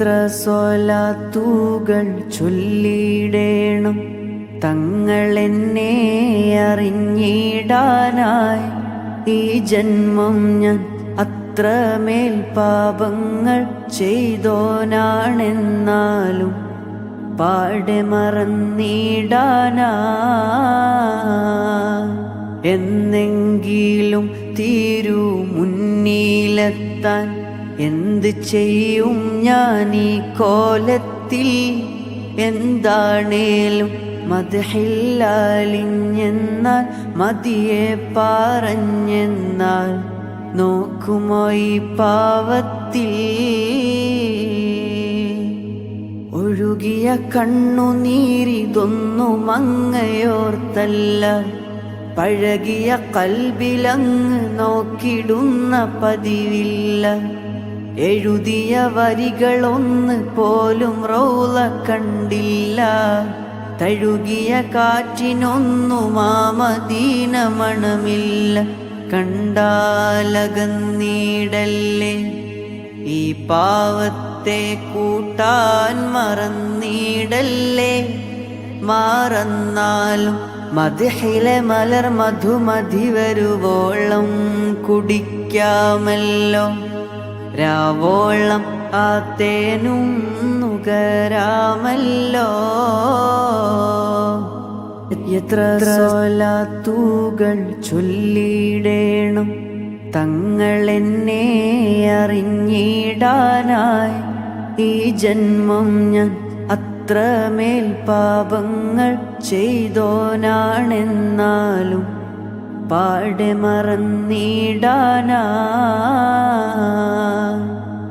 എത്ര സ്വലാത്തൂകൾ ചൊല്ലിയിടേണം? തങ്ങളെന്നെ അറിഞ്ഞിടാനായി. ഈ ജന്മം ഞാൻ അത്രമേൽ പാപങ്ങൾ ചെയ്തോനാണെന്നാലും പാടെ മറന്നിടാനാ. എന്നെങ്കിലും തീരു മുന്നിലെത്താൻ എന്ത് ചെയ്യും ഞാൻ ഈ കോലത്തിൽ? എന്താണേലും മതഹില്ലാലിഞ്ഞെന്നാൽ മതിയെ പറഞ്ഞെന്നാൽ നോക്കുമോ ഈ പാവത്തിൽ? ഒഴുകിയ കണ്ണു നീരിതൊന്നു അങ്ങയോർത്തല്ല. പഴകിയ കൽബിലങ്ങ് നോക്കിടുന്ന പതിവില്ല. എഴുതിയ വരികളൊന്ന് പോലും റൗല കണ്ടില്ല. തഴുകിയ കാറ്റിനൊന്നും മാമദീന മണമില്ല കണ്ടാലകന്നീടല്ലേ ഈ പാവത്തെ കൂട്ടാൻ മറന്നീടല്ലേ? മാറന്നാലും മതിഹിലെ മലർ മധുമതി വരുവോളം കുടിക്കാമല്ലോ. രാവോളം ആ തേനും നുകരാമല്ലോ. എത്ര സോലാത്തൂകൾ ചൊല്ലിയിടേണം തങ്ങളെന്നെ അറിഞ്ഞിടാനായി. ഈ ജന്മം ഞാൻ അത്രമേൽ പാപങ്ങൾ ചെയ്തോനാണെന്നാലും പാടെ മറന്നിടാനാ.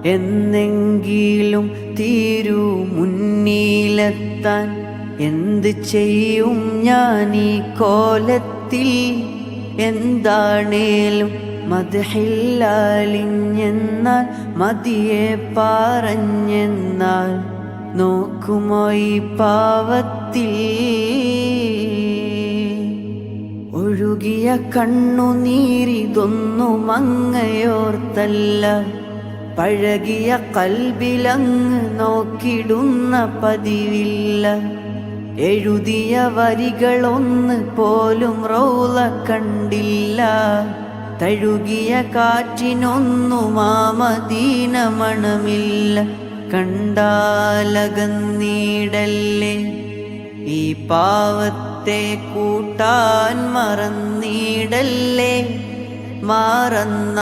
എന്നെങ്കിലും തീരു മുന്നിലെത്താൻ എന്ത് ചെയ്യും ഞാൻ ഈ കോലത്തിൽ? എന്താണേലും മതഹില്ലാലിഞ്ഞെന്നാൽ മതിയെ പറഞ്ഞെന്നാൽ നോക്കുമോ ഈ പാവത്തിൽ? ഒഴുകിയ കണ്ണുനീരിതൊന്നും അങ്ങയോർത്തല്ല. പഴകിയ കൽബിലങ്ങ് നോക്കിടുന്ന പതിവില്ല. എഴുതിയ വരികളൊന്ന് പോലും റൗല കണ്ടില്ല. തഴുകിയ കാറ്റിനൊന്നും മാമദീന മണമില്ല കണ്ടാലകന്നീടല്ലേ ഈ പാവത്തെ കൂട്ടാൻ മറന്നീടല്ലേ? മാറന്ന